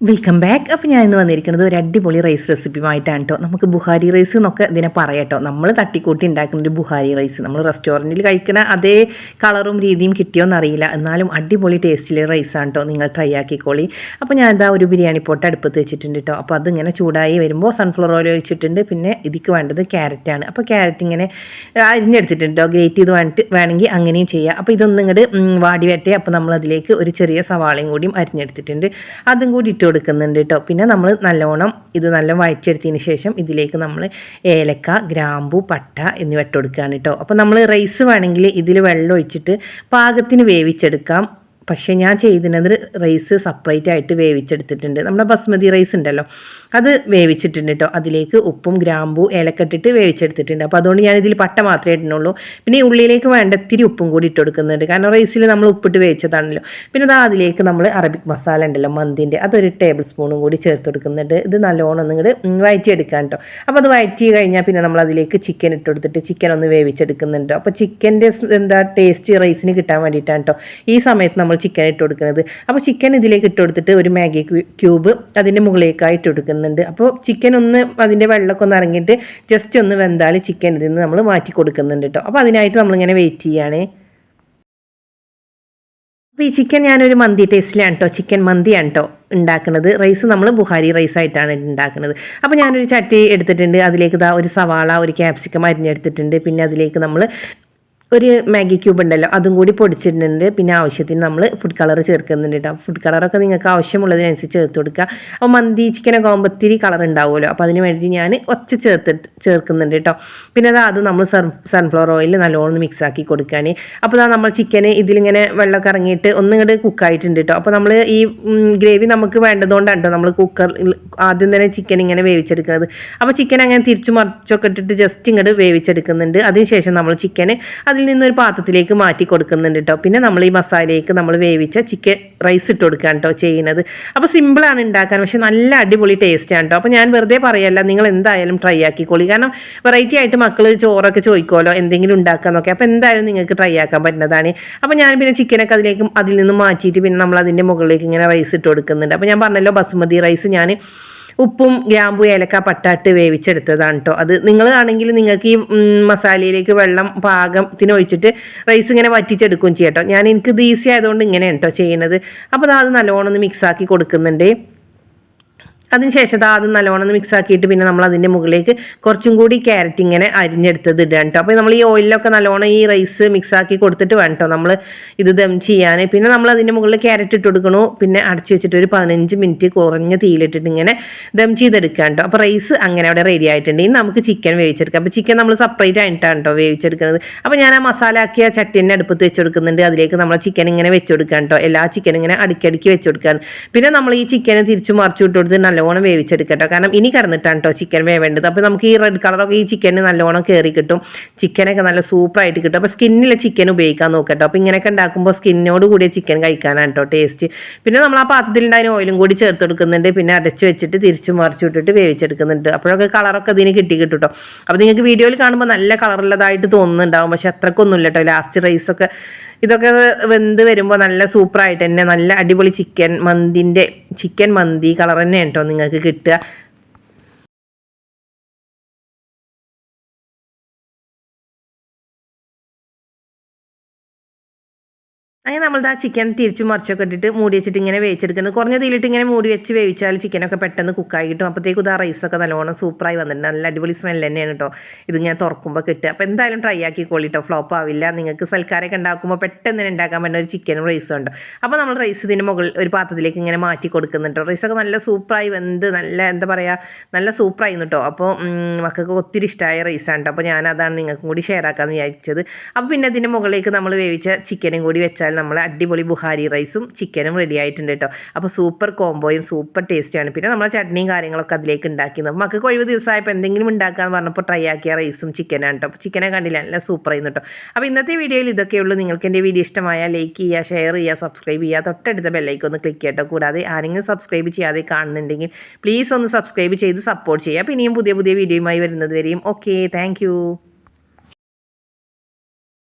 Welcome back അപ്പോൾ ഞാൻ ഇന്ന് വന്നിരിക്കുന്നത് ഒരു അടിപൊളി റൈസ് റെസിപ്പിയുമായിട്ടാണ് കേട്ടോ നമുക്ക് ബുഹാരി റൈസ് എന്നൊക്കെ ഇതിനെ പറയാട്ടോ നമ്മൾ തട്ടിക്കൂട്ടി ഉണ്ടാക്കുന്ന ഒരു ബുഹാരി റൈസ് നമ്മൾ റെസ്റ്റോറന്റിൽ കഴിക്കുന്ന അതേ കളറും രീതിയും കിട്ടിയോന്ന് അറിയില്ല എന്നാലും അടിപൊളി ടേസ്റ്റിലെ റൈസാണ് കേട്ടോ നിങ്ങൾ ട്രൈ ആക്കിക്കോളി. അപ്പോൾ ഞാൻ ഇതാ ഒരു ബിരിയാണി പോട്ട് അടുപ്പത്ത് വെച്ചിട്ടുണ്ട് കേട്ടോ അപ്പോൾ അതിങ്ങനെ ചൂടായി വരുമ്പോൾ സൺഫ്ലവർ ഓയിൽ ഒഴിച്ചിട്ടുണ്ട്. പിന്നെ ഇതിക്ക് വേണ്ടത് ക്യാരറ്റാണ് അപ്പോൾ ക്യാരറ്റ് ഇങ്ങനെ അരിഞ്ഞെടുത്തിട്ടുണ്ട് കേട്ടോ ഗ്രേറ്റ് ചെയ്ത് വേണ്ടിട്ട് വേണമെങ്കിൽ അങ്ങനെയും ചെയ്യാം. അപ്പോൾ ഇതൊന്നും ഇങ്ങോട്ട് വാടി വരട്ടെ. അപ്പോൾ നമ്മൾ അതിലേക്ക് ഒരു ചെറിയ സവാളയും കൂടിയും അരിഞ്ഞെടുത്തിട്ടുണ്ട്. അതും കൂടി ഇട്ട് കൊടുക്കുന്നുണ്ട് കേട്ടോ പിന്നെ നമ്മൾ നല്ലോണം ഇത് നല്ല വഴച്ചെടുത്തതിന് ശേഷം ഇതിലേക്ക് നമ്മൾ ഏലക്ക ഗ്രാമ്പു പട്ട എന്നിവ ഇട്ട് കൊടുക്കുകയാണ് കേട്ടോ അപ്പോൾ നമ്മൾ റൈസ് വേണമെങ്കിൽ ഇതിൽ വെള്ളം ഒഴിച്ചിട്ട് പാകത്തിന് വേവിച്ചെടുക്കാം. പക്ഷേ ഞാൻ ചെയ്തിരുന്നത് റൈസ് സെപ്പറേറ്റ് ആയിട്ട് വേവിച്ചെടുത്തിട്ടുണ്ട്. നമ്മുടെ ബസ്മതി റൈസ് ഉണ്ടല്ലോ അത് വേവിച്ചിട്ടുണ്ട് കേട്ടോ അതിലേക്ക് ഉപ്പും ഗ്രാമ്പു ഏലക്കെട്ടിട്ട് വേവിച്ചെടുത്തിട്ടുണ്ട്. അപ്പോൾ അതുകൊണ്ട് ഞാൻ ഇതിൽ പട്ട മാത്രമേ ഇടുന്നുള്ളൂ. പിന്നെ ഉള്ളിലേക്ക് വേണ്ട ഇത്തിരി ഉപ്പും കൂടി ഇട്ട് കൊടുക്കുന്നുണ്ട്. കാരണം റൈസിൽ നമ്മൾ ഉപ്പിട്ട് വേവിച്ചതാണല്ലോ. പിന്നെ അത് അതിലേക്ക് നമ്മൾ അറബിക് മസാല ഉണ്ടല്ലോ മന്തിന്റെ അതൊരു ടേബിൾ സ്പൂണും കൂടി ചേർത്ത് കൊടുക്കുന്നുണ്ട്. ഇത് നല്ലോണം നിങ്ങൾ വയറ്റിയെടുക്കാൻ കേട്ടോ അപ്പോൾ അത് വയറ്റി കഴിഞ്ഞാൽ പിന്നെ നമ്മൾ അതിലേക്ക് ചിക്കൻ ഇട്ട് കൊടുത്തിട്ട് ചിക്കൻ ഒന്ന് വേവിച്ചെടുക്കുന്നുണ്ട് അപ്പോൾ ചിക്കന്റെ എന്താ ടേസ്റ്റ് റൈസിന് കിട്ടാൻ വേണ്ടിയിട്ടാണ് കേട്ടോ ഈ സമയത്ത് നമ്മൾ ചിക്കൻ ഇട്ട് കൊടുക്കുന്നത്. അപ്പോൾ ചിക്കൻ ഇതിലേക്ക് ഇട്ട് കൊടുത്തിട്ട് ഒരു മാഗി ക്യൂബ് അതിന്റെ മുകളിലേക്കായി ഇട്ട് കൊടുക്കുന്നുണ്ട്. അപ്പോൾ ചിക്കൻ ഒന്ന് അതിന്റെ വെള്ളമൊക്കെ ഒന്ന് ഇറങ്ങിയിട്ട് ജസ്റ്റ് ഒന്ന് വെന്താൽ ചിക്കൻ ഇതിൽ നിന്ന് നമ്മൾ മാറ്റി കൊടുക്കുന്നുണ്ട് കേട്ടോ അപ്പോൾ അതിനായിട്ട് നമ്മളിങ്ങനെ വെയിറ്റ് ചെയ്യുകയാണ് അപ്പോൾ ഈ ചിക്കൻ ഞാനൊരു മന്തി ടേസ്റ്റിലാണ് കേട്ടോ ചിക്കൻ മന്തിയാണ് കേട്ടോ ഉണ്ടാക്കുന്നത്. റൈസ് നമ്മൾ ബുഹാരി റൈസ് ആയിട്ടാണ് ഉണ്ടാക്കുന്നത്. അപ്പോൾ ഞാനൊരു ചട്ടി എടുത്തിട്ടുണ്ട്. അതിലേക്ക് ഇതാ ഒരു സവാള ഒരു ക്യാപ്സിക്കം അരിഞ്ഞെടുത്തിട്ടുണ്ട്. പിന്നെ അതിലേക്ക് നമ്മൾ ഒരു മാഗി ക്യൂബ് ഉണ്ടല്ലോ അതും കൂടി പൊടിച്ചിട്ടുണ്ട് പിന്നെ ആവശ്യത്തിന് നമ്മൾ ഫുഡ് കളർ ചേർക്കുന്നുണ്ട് കേട്ടോ ഫുഡ് കളറൊക്കെ നിങ്ങൾക്ക് ആവശ്യമുള്ളതിനനുസരിച്ച് ചേർത്ത് കൊടുക്കുക. അപ്പോൾ മന്തി ചിക്കനൊക്കെ ആകുമ്പോൾ കളർ ഉണ്ടാവുമല്ലോ. അപ്പോൾ അതിന് വേണ്ടി ഞാൻ ഒച്ച ചേർത്ത് ചേർക്കുന്നുണ്ട് കേട്ടോ പിന്നെ അത് അത് നമ്മൾ സൺഫ്ലവർ ഓയിൽ നല്ലോണം മിക്സ് ആക്കി കൊടുക്കാൻ അപ്പോൾ അതാ നമ്മൾ ചിക്കന് ഇതിലിങ്ങനെ വെള്ളമൊക്കെ ഇറങ്ങിയിട്ട് ഒന്നിങ്ങോട്ട് കുക്കായിട്ടുണ്ട് കേട്ടോ അപ്പോൾ നമ്മൾ ഈ ഗ്രേവി നമുക്ക് വേണ്ടതുകൊണ്ടാണ് കേട്ടോ നമ്മൾ കുക്കർ ആദ്യം തന്നെ ചിക്കൻ ഇങ്ങനെ വേവിച്ചെടുക്കുന്നത്. അപ്പോൾ ചിക്കൻ അങ്ങനെ തിരിച്ചു മറിച്ചൊക്കെ ഇട്ടിട്ട് ജസ്റ്റ് ഇങ്ങോട്ട് വേവിച്ചെടുക്കുന്നുണ്ട്. അതിനുശേഷം നമ്മൾ ചിക്കന് അതിൽ നിന്നൊരു പാത്രത്തിലേക്ക് മാറ്റി കൊടുക്കുന്നുണ്ട് കേട്ടോ പിന്നെ നമ്മൾ ഈ മസാലയിലേക്ക് നമ്മൾ വേവിച്ച ചിക്കൻ റൈസ് ഇട്ട് കൊടുക്കുകയാണ് കേട്ടോ ചെയ്യുന്നത്. അപ്പോൾ സിമ്പിളാണ് ഉണ്ടാക്കാൻ പക്ഷെ നല്ല അടിപൊളി ടേസ്റ്റാണ് കേട്ടോ അപ്പോൾ ഞാൻ വെറുതെ പറയല്ല നിങ്ങൾ എന്തായാലും ട്രൈ ആക്കിക്കോളി. കാരണം വെറൈറ്റി ആയിട്ട് മക്കൾ ചോറൊക്കെ ചോദിക്കുമല്ലോ എന്തെങ്കിലും ഉണ്ടാക്കാന്നൊക്കെ അപ്പോൾ എന്തായാലും നിങ്ങൾക്ക് ട്രൈ ആക്കാൻ പറ്റുന്നതാണ്. അപ്പോൾ ഞാൻ പിന്നെ ചിക്കനൊക്കെ അതിലേക്ക് അതിൽ നിന്ന് മാറ്റിയിട്ട് പിന്നെ നമ്മൾ അതിന്റെ മുകളിലേക്ക് ഇങ്ങനെ റൈസ് ഇട്ട് കൊടുക്കുന്നുണ്ട്. അപ്പോൾ ഞാൻ പറഞ്ഞല്ലോ ബസുമതി റൈസ് ഞാൻ ഉപ്പും ഗ്രാമ്പു ഏലക്ക പട്ടാട്ട് വേവിച്ചെടുത്തതാണ് കേട്ടോ അത് നിങ്ങൾ ആണെങ്കിൽ നിങ്ങൾക്ക് ഈ മസാലയിലേക്ക് വെള്ളം പാകത്തിന് ഒഴിച്ചിട്ട് റൈസ് ഇങ്ങനെ വറ്റിച്ചെടുക്കുകയും ചെയ്യാം കേട്ടോ ഞാൻ എനിക്ക് ഇത് ഈസി ആയതുകൊണ്ട് ഇങ്ങനെയാണ് കേട്ടോ ചെയ്യുന്നത്. അപ്പോൾ അത് നല്ലോണം ഒന്ന് മിക്സാക്കി കൊടുക്കുന്നുണ്ട്. അതിനുശേഷം അത് നല്ലോണം മിക്സ് ആക്കിയിട്ട് പിന്നെ നമ്മൾ അതിന്റെ മുകളിലേക്ക് കുറച്ചും കൂടി ക്യാരറ്റ് ഇങ്ങനെ അരിഞ്ഞെടുത്തത് ഇടാൻ കേട്ടോ. അപ്പോൾ നമ്മൾ ഈ ഓയിലൊക്കെ നല്ലോണം ഈ റൈസ് മിക്സ് ആക്കി കൊടുത്തിട്ട് വേണം കേട്ടോ. നമ്മൾ ഇത് ദം ചെയ്യാൻ. പിന്നെ നമ്മൾ അതിന്റെ മുകളിൽ ക്യാരറ്റ് ഇട്ട് കൊടുക്കണു. പിന്നെ അടച്ചു വെച്ചിട്ട് ഒരു പതിനഞ്ച് മിനിറ്റ് കുറഞ്ഞ തീയിലിട്ടിട്ട് ഇങ്ങനെ ദം ചെയ്തെടുക്കാൻ കേട്ടോ. അപ്പോൾ റൈസ് അങ്ങനെ അവിടെ റെഡി ആയിട്ടുണ്ട്. ഇനി നമുക്ക് ചിക്കൻ വേവിച്ചെടുക്കാം. അപ്പോൾ ചിക്കൻ നമ്മൾ സെപ്പറേറ്റ് ആയിട്ടാണ് കേട്ടോ വേവിച്ചെടുക്കുന്നത്. അപ്പോൾ ഞാൻ ആ മസാല ആക്കിയ ചട്ടിനെ അടുപ്പത്ത് വെച്ച് കൊടുക്കുന്നുണ്ട്. അതിലേക്ക് നമ്മൾ ചിക്കൻ ഇങ്ങനെ വെച്ച് കൊടുക്കാൻ കേട്ടോ. എല്ലാ ചിക്കനും ഇങ്ങനെ അടുക്കി വെച്ച് കൊടുക്കാൻ പിന്നെ നമ്മൾ ഈ ചിക്കനെ തിരിച്ചു മറിച്ചു വിട്ട് കൊടുത്ത് നല്ല നല്ലോണം വേവിച്ചെടുക്കട്ടോ. കാരണം ഇനി കിടന്നിട്ടാണ് കേട്ടോ ചിക്കൻ വേവേണ്ടത്. അപ്പോൾ നമുക്ക് ഈ റെഡ് കളറൊക്കെ ഈ ചിക്കന് നല്ലോണം കയറി കിട്ടും. ചിക്കനൊക്കെ നല്ല സൂപ്പറായിട്ട് കിട്ടും. അപ്പോൾ സ്കിന്നിലെ ചിക്കൻ ഉപയോഗിക്കാൻ നോക്കട്ടോ. അപ്പോൾ ഇങ്ങനെയൊക്കെ ഉണ്ടാക്കുമ്പോൾ സ്കിന്നോട് കൂടിയ ചിക്കൻ കഴിക്കാനാണ് കേട്ടോ ടേസ്റ്റ് പിന്നെ നമ്മൾ ആ പാത്രത്തിൽ ഉണ്ടായ ഓയിലും കൂടി ചേർത്ത് കൊടുക്കുന്നുണ്ട്. പിന്നെ അടച്ചു വെച്ചിട്ട് തിരിച്ചു മറിച്ചു വിട്ടിട്ട് വേവിച്ചെടുക്കുന്നുണ്ട്. അപ്പോഴൊക്കെ കളറൊക്കെ ഇതിന് കിട്ടി കിട്ടും അപ്പോൾ നിങ്ങൾക്ക് വീഡിയോയിൽ കാണുമ്പോൾ നല്ല കളറുള്ളതായിട്ട് തോന്നുന്നുണ്ടാവും. പക്ഷെ അത്രക്കൊന്നുമില്ല കേട്ടോ ലാസ്റ്റ് റൈസൊക്കെ ഇതൊക്കെ വെന്ത് വരുമ്പോൾ നല്ല സൂപ്പറായിട്ട് തന്നെ നല്ല അടിപൊളി ചിക്കൻ മന്തിന്റെ ചിക്കൻ മന്തി കളർ തന്നെ കേട്ടോ നിങ്ങൾക്ക് കിട്ടുക. അങ്ങനെ നമ്മൾ ആ ചിക്കൻ തിരിച്ചു മറിച്ചൊക്കെ ഇട്ടിട്ട് മൂടി വെച്ചിട്ട് ഇങ്ങനെ വേവിച്ചെടുക്കുന്നത്. കുറഞ്ഞ തീയിലിട്ട് ഇങ്ങനെ മൂടി വെച്ച് വേവിച്ചാൽ ചിക്കനൊക്കെ പെട്ടെന്ന് കുക്കായി കിട്ടും അപ്പോഴത്തേക്കും ഇതാ റൈസൊക്കെ നല്ലോണം സൂപ്പറായി വന്നിട്ടുണ്ട്. നല്ല അടിപൊളി സ്മെൽ തന്നെയാണ് കേട്ടോ ഇത് ഞാൻ തുറക്കുമ്പോൾ കിട്ടുക. അപ്പോൾ എന്തായാലും ട്രൈ ആക്കി കേട്ടോ ഫ്ലോപ്പ് ആവില്ല. നിങ്ങൾക്ക് സൽക്കാരൊക്കെ ഉണ്ടാക്കുമ്പോൾ പെട്ടെന്ന് തന്നെ ഉണ്ടാക്കാൻ പറ്റുന്ന ഒരു ചിക്കനും റൈസും ഉണ്ടോ. അപ്പോൾ നമ്മൾ റൈസ് ഇതിന് മുകളിൽ ഒരു പാത്രത്തിലേക്ക് ഇങ്ങനെ മാറ്റി കൊടുക്കുന്നുണ്ട് റൈസൊക്കെ നല്ല സൂപ്പറായി വെന്ത് നല്ല എന്താ പറയുക നല്ല സൂപ്പറായി കേട്ടോ അപ്പോൾ മക്കൾക്ക് ഒത്തിരി ഇഷ്ടമായ റൈസാണ് കേട്ടോ അപ്പോൾ ഞാൻ അതാണ് നിങ്ങൾക്കും കൂടി ഷെയർ ആക്കാമെന്ന് വിചാരിച്ചത്. അപ്പോൾ പിന്നെ ഇതിന്റെ മുകളിലേക്ക് നമ്മൾ വേവിച്ച ചിക്കനും കൂടി വെച്ചാൽ നമ്മൾ അടിപൊളി ബുഹാരി റൈസും ചിക്കനും റെഡി ആയിട്ടുണ്ട് കേട്ടോ. അപ്പോൾ സൂപ്പർ കോംബോയും സൂപ്പർ ടേസ്റ്റിയാണ് പിന്നെ നമ്മൾ ചട്നിയും കാര്യങ്ങളൊക്കെ അതിലേക്ക് ഉണ്ടാക്കുന്നത് മക്കൾക്ക് ഒഴിവ് ദിവസമായപ്പോൾ എന്തെങ്കിലും ഉണ്ടാക്കാന്ന് പറഞ്ഞപ്പോൾ ട്രൈ ആക്കിയ റൈസും ചിക്കനാണ് കേട്ടോ. ചിക്കനെ കണ്ടില്ല നല്ല സൂപ്പർ ആയിരുന്നു കേട്ടോ. അപ്പോൾ ഇന്നത്തെ വീഡിയോയിൽ ഇതൊക്കെ ഉള്ളൂ. നിങ്ങൾക്ക് എന്റെ വീഡിയോ ഇഷ്ടമായ ലൈക്ക് ചെയ്യുക ഷെയർ ചെയ്യുക സബ്സ്ക്രൈബ് ചെയ്യുക. തൊട്ടടുത്ത ബെല്ലൈക്ക് ഒന്ന് ക്ലിക്ക് ചെയ്യട്ടോ. കൂടാതെ ആരെങ്കിലും സബ്സ്ക്രൈബ് ചെയ്യാതെ കാണുന്നുണ്ടെങ്കിൽ പ്ലീസ് ഒന്ന് സബ്സ്ക്രൈബ് ചെയ്ത് സപ്പോർട്ട് ചെയ്യുക. പിന്നെയും പുതിയ പുതിയ വീഡിയോയുമായി വരുന്നത് വരെയും. Okay thank